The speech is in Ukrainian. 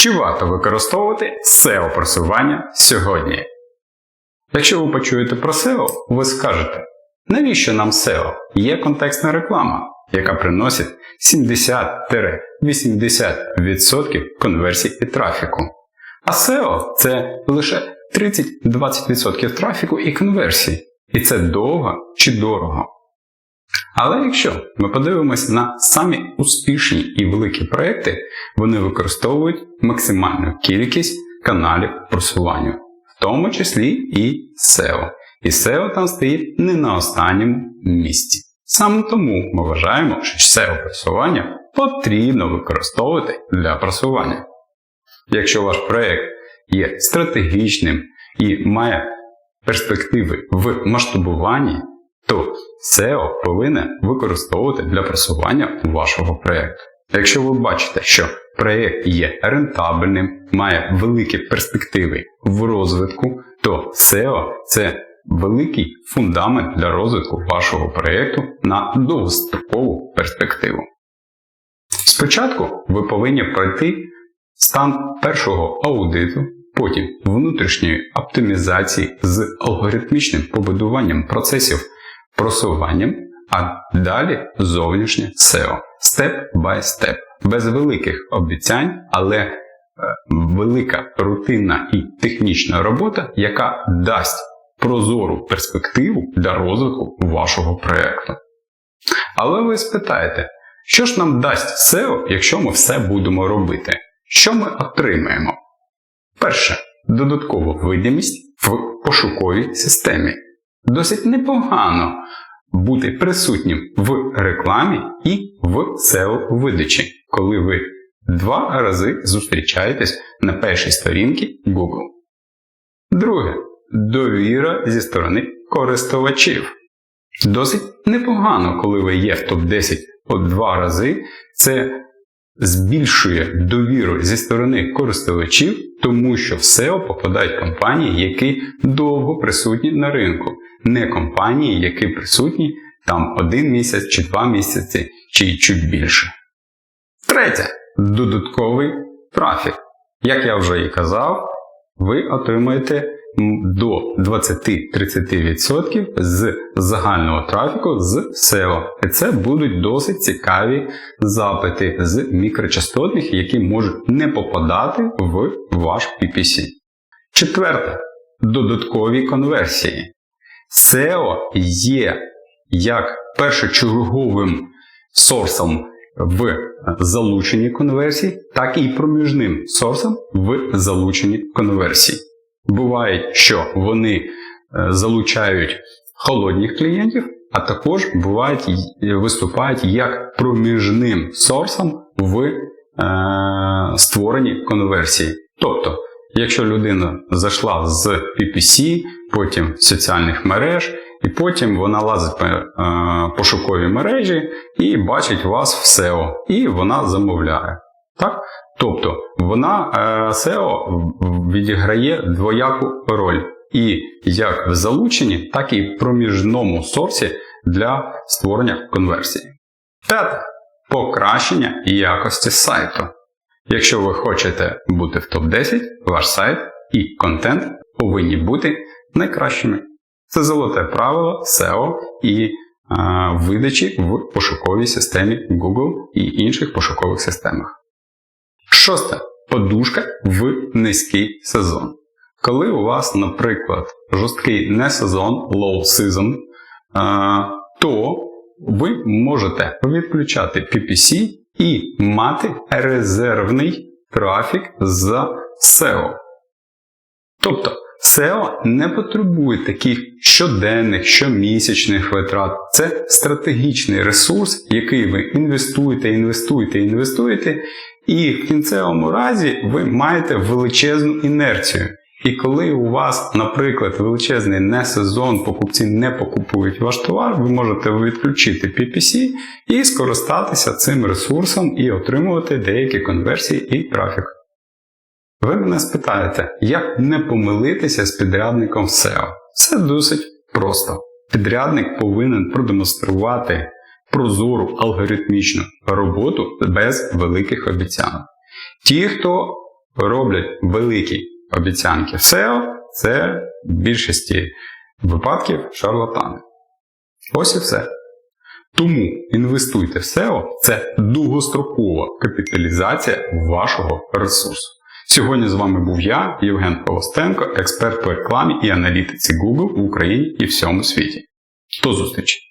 Чи варто використовувати SEO просування сьогодні? Якщо ви почуєте про SEO, ви скажете, навіщо нам SEO? Є контекстна реклама, яка приносить 70-80% конверсій і трафіку. А SEO це лише 30-20% трафіку і конверсій. І це довго чи дорого. Але якщо ми подивимося на самі успішні і великі проекти, вони використовують максимальну кількість каналів просування, в тому числі і SEO. І SEO там стоїть не на останньому місці. Саме тому ми вважаємо, що SEO просування потрібно використовувати для просування. Якщо ваш проект є стратегічним і має перспективи в масштабуванні, то SEO повинен використовувати для просування вашого проєкту. Якщо ви бачите, що проєкт є рентабельним, має великі перспективи в розвитку, то SEO це великий фундамент для розвитку вашого проєкту на довгострокову перспективу. Спочатку ви повинні пройти стан першого аудиту, потім внутрішньої оптимізації з алгоритмічним побудуванням процесів просуванням, а далі зовнішнє SEO. Степ by степ. Без великих обіцянь, але е, велика рутинна і технічна робота, яка дасть прозору перспективу для розвитку вашого проєкту. Але ви спитаєте, що ж нам дасть SEO, якщо ми все будемо робити? Що ми отримаємо? Перше, додаткову видимість в пошуковій системі. Досить непогано бути присутнім в рекламі і в SEO видачі, коли ви два рази зустрічаєтесь на першій сторінці Google. Друге. Довіра зі сторони користувачів. Досить непогано, коли ви є в топ-10 по два рази. Це збільшує довіру зі сторони користувачів, тому що в SEO попадають компанії, які довго присутні на ринку, не компанії, які присутні там один місяць чи два місяці, чи чуть більше. Третє додатковий трафік. Як я вже і казав, ви отримаєте до 20-30% з загального трафіку з SEO. І це будуть досить цікаві запити з мікрочастотних, які можуть не попадати в ваш PPC. Четверте. Додаткові конверсії. SEO є як першочерговим сорсом в залученні конверсій, так і проміжним сорсом в залученні конверсій. Буває, що вони е, залучають холодних клієнтів, а також бувають, виступають як проміжним сорсом в е, створенні конверсії. Тобто, якщо людина зайшла з PPC, потім соціальних мереж, і потім вона лазить по е, пошуковій мережі і бачить вас в SEO, і вона замовляє. Так? Тобто вона SEO відіграє двояку роль і як в залученні, так і в проміжному сорсі для створення конверсії. П'яте покращення якості сайту. Якщо ви хочете бути в топ-10, ваш сайт і контент повинні бути найкращими. Це золоте правило SEO і е, видачі в пошуковій системі Google і інших пошукових системах. Шосте. Подушка в низький сезон. Коли у вас, наприклад, жорсткий не сезон, low season, то ви можете відключати PPC і мати резервний трафік з SEO. Тобто SEO не потребує таких щоденних, щомісячних витрат. Це стратегічний ресурс, який ви інвестуєте, інвестуєте, інвестуєте, і в кінцевому разі ви маєте величезну інерцію. І коли у вас, наприклад, величезний не сезон, покупці не покупують ваш товар, ви можете відключити PPC і скористатися цим ресурсом і отримувати деякі конверсії і трафік. Ви мене спитаєте, як не помилитися з підрядником SEO? Це досить просто. Підрядник повинен продемонструвати прозору алгоритмічну роботу без великих обіцянок. Ті, хто роблять великі обіцянки SEO, це в більшості випадків шарлатани. Ось і все. Тому інвестуйте в SEO це довгострокова капіталізація вашого ресурсу. Сьогодні з вами був я, Євген Полостенко, експерт по рекламі і аналітиці Google в Україні і всьому світі. До зустрічі!